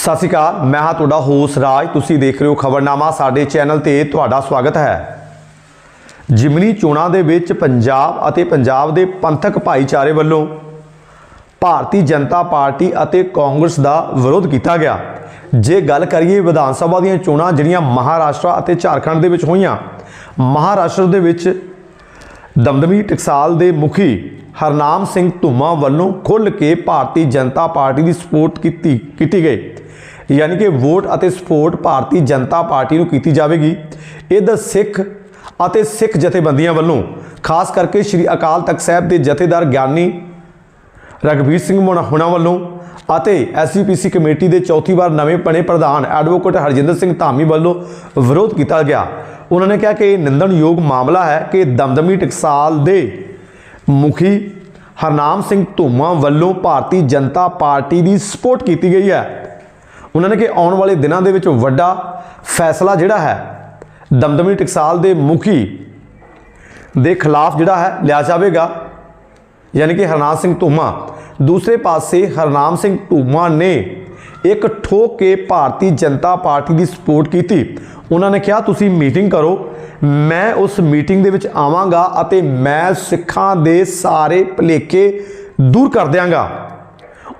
ਸਤਿ ਸ਼੍ਰੀ ਅਕਾਲ, ਮੈਂ ਹਾਂ ਤੁਹਾਡਾ ਹੋਸ ਰਾਜ। ਤੁਸੀਂ ਦੇਖ ਰਹੇ ਹੋ ਖਬਰਨਾਮਾ, ਸਾਡੇ ਚੈਨਲ ਤੇ ਤੁਹਾਡਾ ਸਵਾਗਤ ਹੈ। ਜਿਮਨੀ ਚੋਣਾਂ ਦੇ ਵਿੱਚ ਪੰਜਾਬ ਅਤੇ ਪੰਜਾਬ ਦੇ ਪੰਥਕ ਭਾਈਚਾਰੇ ਵੱਲੋਂ ਭਾਰਤੀ ਜਨਤਾ ਪਾਰਟੀ ਅਤੇ ਕਾਂਗਰਸ ਦਾ ਵਿਰੋਧ ਕੀਤਾ ਗਿਆ। ਜੇ ਗੱਲ ਕਰੀਏ ਵਿਧਾਨ ਸਭਾ ਦੀਆਂ ਚੋਣਾਂ ਜਿਹੜੀਆਂ ਮਹਾਰਾਸ਼ਟਰ ਅਤੇ ਝਾਰਖੰਡ ਦੇ ਵਿੱਚ ਹੋਈਆਂ, ਮਹਾਰਾਸ਼ਟਰ ਦੇ ਵਿੱਚ ਦਮਦਮੀ ਟਕਸਾਲ ਦੇ ਮੁਖੀ ਹਰਨਾਮ ਸਿੰਘ ਧੁਮਾ ਵੱਲੋਂ ਖੁੱਲ੍ਹ ਕੇ ਭਾਰਤੀ ਜਨਤਾ ਪਾਰਟੀ ਦੀ ਸਪੋਰਟ ਕੀਤੀ ਕੀਤੀ ਗਈ। ਯਾਨੀ ਕਿ ਵੋਟ ਅਤੇ ਸਪੋਰਟ ਭਾਰਤੀ ਜਨਤਾ ਪਾਰਟੀ ਨੂੰ ਕੀਤੀ ਜਾਵੇਗੀ। ਇਹਦਾ ਸਿੱਖ ਅਤੇ ਸਿੱਖ ਜਥੇਬੰਦੀਆਂ ਵੱਲੋਂ, ਖਾਸ ਕਰਕੇ ਸ੍ਰੀ ਅਕਾਲ ਤਖਤ ਸਾਹਿਬ ਦੇ ਜਥੇਦਾਰ ਗਿਆਨੀ ਰਗਵੀਰ ਸਿੰਘ ਮੁਣਾ ਹੁਣਾ ਵੱਲੋਂ ਅਤੇ ਐਸਜੀਪੀਸੀ ਕਮੇਟੀ ਦੇ ਚੌਥੀ ਵਾਰ ਨਵੇਂ ਬਣੇ ਪ੍ਰਧਾਨ ਐਡਵੋਕੇਟ ਹਰਜਿੰਦਰ ਸਿੰਘ ਧਾਮੀ ਵੱਲੋਂ ਵਿਰੋਧ ਕੀਤਾ ਗਿਆ। ਉਹਨਾਂ ਨੇ ਕਿਹਾ ਕਿ ਇਹ ਨਿੰਦਣਯੋਗ ਮਾਮਲਾ ਹੈ ਕਿ ਦਮਦਮੀ ਟਕਸਾਲ ਦੇ ਮੁਖੀ ਹਰਨਾਮ ਸਿੰਘ ਧੂਮਾ ਵੱਲੋਂ ਭਾਰਤੀ ਜਨਤਾ ਪਾਰਟੀ ਦੀ ਸਪੋਰਟ ਕੀਤੀ ਗਈ ਹੈ। ਉਹਨਾਂ ਨੇ ਕਿ ਆਉਣ ਵਾਲੇ ਦਿਨਾਂ ਦੇ ਵਿੱਚ ਵੱਡਾ ਫੈਸਲਾ ਜਿਹੜਾ ਹੈ, ਦਮਦਮੀ ਟਕਸਾਲ ਦੇ ਮੁਖੀ ਦੇ ਖਿਲਾਫ ਜਿਹੜਾ ਹੈ, ਲਿਆ ਜਾਵੇਗਾ। ਯਾਨੀ ਕਿ ਹਰਨਾਮ ਸਿੰਘ ਧੂਮਾ। ਦੂਸਰੇ ਪਾਸੇ ਹਰਨਾਮ ਸਿੰਘ ਧੂਮਾ ਨੇ ਇੱਕ ਠੋਕ ਕੇ ਭਾਰਤੀ ਜਨਤਾ ਪਾਰਟੀ ਦੀ ਸਪੋਰਟ ਕੀਤੀ। ਉਹਨਾਂ ਨੇ ਕਿਹਾ, ਤੁਸੀਂ ਮੀਟਿੰਗ ਕਰੋ, ਮੈਂ ਉਸ ਮੀਟਿੰਗ ਦੇ ਵਿੱਚ ਆਵਾਂਗਾ ਅਤੇ ਮੈਂ ਸਿੱਖਾਂ ਦੇ ਸਾਰੇ ਭਲੇਖੇ ਦੂਰ ਕਰ ਦਿਆਂਗਾ।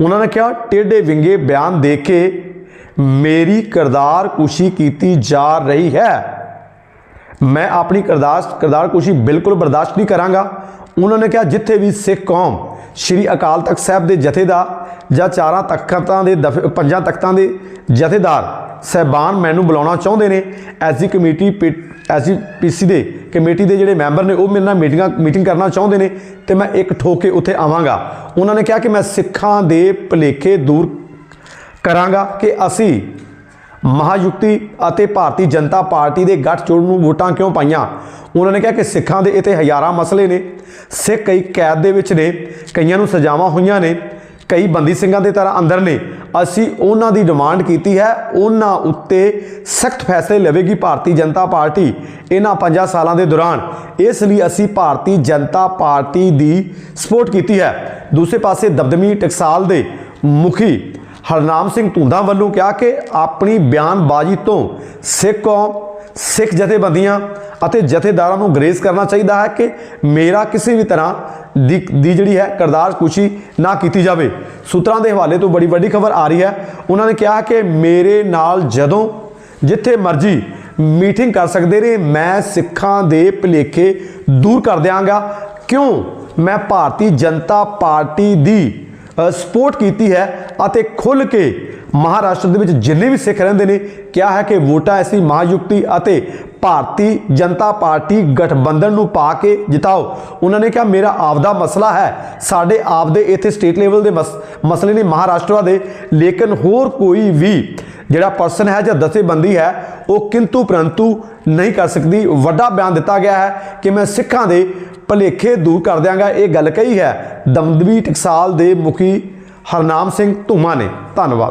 ਉਹਨਾਂ ਨੇ ਕਿਹਾ, ਟੇਢੇ ਵਿੰਗੇ ਬਿਆਨ ਦੇ ਕੇ ਮੇਰੀ ਕਿਰਦਾਰ ਕੁਸ਼ੀ ਕੀਤੀ ਜਾ ਰਹੀ ਹੈ। ਮੈਂ ਆਪਣੀ ਕਰਦਾਸ਼ਤ ਕਰਦਾਰ ਕੁਸ਼ੀ ਬਿਲਕੁਲ ਬਰਦਾਸ਼ਤ ਨਹੀਂ ਕਰਾਂਗਾ। ਉਹਨਾਂ ਨੇ ਕਿਹਾ, ਜਿੱਥੇ ਵੀ ਸਿੱਖ ਕੌਮ ਸ਼੍ਰੀ ਅਕਾਲ ਤਖਤ ਸਾਹਿਬ ਦੇ ਜਥੇਦਾਰ ਜਾਂ ਚਾਰਾਂ ਤਖਤਾਂ ਦੇ ਦਫ- ਪੰਜਾਂ ਤਖਤਾਂ ਦੇ ਜਥੇਦਾਰ, ਸਹਿਬਾਨ ਮੈਨੂੰ ਬੁਲਾਉਣਾ ਚਾਹੁੰਦੇ ਨੇ, ਐਸੀ ਕਮੇਟੀ ਐਸੀ ਪੀਸੀ ਦੇ ਕਮੇਟੀ ਦੇ ਜਿਹੜੇ ਮੈਂਬਰ ਨੇ, ਉਹ ਮੇਰੇ ਨਾਲ ਮੀਟਿੰਗਾਂ, ਮੀਟਿੰਗ ਕਰਨਾ ਚਾਹੁੰਦੇ ਨੇ ਤੇ ਮੈਂ ਇੱਕ ਠੋਕ ਕੇ ਉੱਥੇ ਆਵਾਂਗਾ। ਉਹਨਾਂ ਨੇ ਕਿਹਾ ਕਿ ਮੈਂ ਸਿੱਖਾਂ ਦੇ ਭਲੇਖੇ ਦੂਰ ਕਰਾਂਗਾ ਕਿ ਅਸੀਂ ਮਹਾਯੁਕਤੀ ਅਤੇ ਭਾਰਤੀ ਜਨਤਾ ਪਾਰਟੀ ਦੇ ਗੱਠਜੋੜ ਨੂੰ ਵੋਟਾਂ ਕਿਉਂ ਪਾਈਆਂ? ਉਹਨਾਂ ਨੇ ਕਿਹਾ ਕਿ ਸਿੱਖਾਂ ਦੇ ਇੱਥੇ ਹਜ਼ਾਰਾਂ ਮਸਲੇ ਨੇ। ਸਿੱਖ ਕਈ ਕੈਦ ਦੇ ਵਿੱਚ ਨੇ, ਕਈਆਂ ਨੂੰ ਸਜ਼ਾਵਾਂ ਹੋਈਆਂ ਨੇ, ਕਈ ਬੰਦੀ ਸਿੰਘਾਂ ਦੇ ਤਰ੍ਹਾਂ ਅੰਦਰ ਨੇ। ਅਸੀਂ ਉਹਨਾਂ ਦੀ ਡਿਮਾਂਡ ਕੀਤੀ ਹੈ, ਉਹਨਾਂ ਉੱਤੇ ਸਖਤ ਫੈਸਲੇ ਲਵੇਗੀ ਭਾਰਤੀ ਜਨਤਾ ਪਾਰਟੀ ਇਹਨਾਂ 5 ਸਾਲਾਂ ਦੇ ਦੌਰਾਨ। ਇਸ ਲਈ ਅਸੀਂ ਭਾਰਤੀ ਜਨਤਾ ਪਾਰਟੀ ਦੀ ਸਪੋਰਟ ਕੀਤੀ ਹੈ। ਦੂਸਰੇ ਪਾਸੇ ਦਬਦਮੀ ਟਕਸਾਲ ਦੇ ਮੁਖੀ ਹਰਨਾਮ ਸਿੰਘ ਧੁੰਦਾ ਵੱਲੋਂ ਕਿਹਾ ਕਿ ਆਪਣੀ ਬਿਆਨਬਾਜ਼ੀ ਤੋਂ ਸਿੱਖ ਕੌਮ, ਸਿੱਖ ਜਥੇਬੰਦੀਆਂ ਅਤੇ ਜਥੇਦਾਰਾਂ ਨੂੰ ਗਰੇਜ਼ ਕਰਨਾ ਚਾਹੀਦਾ ਹੈ ਕਿ ਮੇਰਾ ਕਿਸੇ ਵੀ ਤਰ੍ਹਾਂ ਦੀ ਦੀ ਜਿਹੜੀ ਹੈ ਕਰਦਾਰ ਕੁਸ਼ੀ ਨਾ ਕੀਤੀ ਜਾਵੇ। ਸੂਤਰਾਂ ਦੇ ਹਵਾਲੇ ਤੋਂ ਬੜੀ ਵੱਡੀ ਖਬਰ ਆ ਰਹੀ ਹੈ। ਉਹਨਾਂ ਨੇ ਕਿਹਾ ਕਿ ਮੇਰੇ ਨਾਲ ਜਦੋਂ ਜਿੱਥੇ ਮਰਜ਼ੀ ਮੀਟਿੰਗ ਕਰ ਸਕਦੇ ਨੇ, ਮੈਂ ਸਿੱਖਾਂ ਦੇ ਭਲੇਖੇ ਦੂਰ ਕਰ ਦਿਆਂਗਾ। ਕਿਉਂ? ਮੈਂ ਭਾਰਤੀ ਜਨਤਾ ਪਾਰਟੀ ਦੀ ਸਪੋਰਟ ਕੀਤੀ ਹੈ ਅਤੇ ਖੁੱਲ ਕੇ ਮਹਾਰਾਸ਼ਟਰ ਦੇ ਵਿੱਚ ਜਿੰਨੇ ਵੀ ਸਿੱਖ ਰਹਿੰਦੇ ਨੇ ਕਿਹਾ ਹੈ ਕਿ ਵੋਟਾਂ ਐਸੀ ਮਹਾਯੁਕਤੀ ਅਤੇ ਭਾਰਤੀ ਜਨਤਾ ਪਾਰਟੀ ਗਠਬੰਧਨ ਨੂੰ ਪਾ ਕੇ ਜਿਤਾਓ। ਉਹਨਾਂ ਨੇ ਕਿਹਾ, ਮੇਰਾ ਆਪਦਾ ਮਸਲਾ ਹੈ। ਸਾਡੇ ਆਪਦੇ ਇੱਥੇ ਸਟੇਟ ਲੈਵਲ ਦੇ ਮਸ- ਮਸਲੇ ਨੇ ਮਹਾਰਾਸ਼ਟਰ ਦੇ। ਲੇਕਿਨ ਹੋਰ ਕੋਈ ਵੀ ਜਿਹੜਾ ਪਰਸਨ ਹੈ ਜਾਂ ਦਸਤੇਬੰਦੀ ਹੈ, ਉਹ ਕਿੰਤੂ ਪਰੰਤੂ ਨਹੀਂ ਕਰ ਸਕਦੀ। ਵੱਡਾ ਬਿਆਨ ਦਿੱਤਾ ਗਿਆ ਹੈ ਕਿ ਮੈਂ ਸਿੱਖਾਂ ਦੇ ਭਲੇਖੇ ਦੂਰ ਕਰ ਦਿਆਂਗਾ। ਇਹ ਗੱਲ ਕਹੀ ਹੈ, ਦਮਦਮੀ ਟਕਸਾਲ ਦੇ ਮੁਖੀ ਹਰਨਾਮ ਸਿੰਘ ਧੂਮਾ ਨੇ। ਧੰਨਵਾਦ।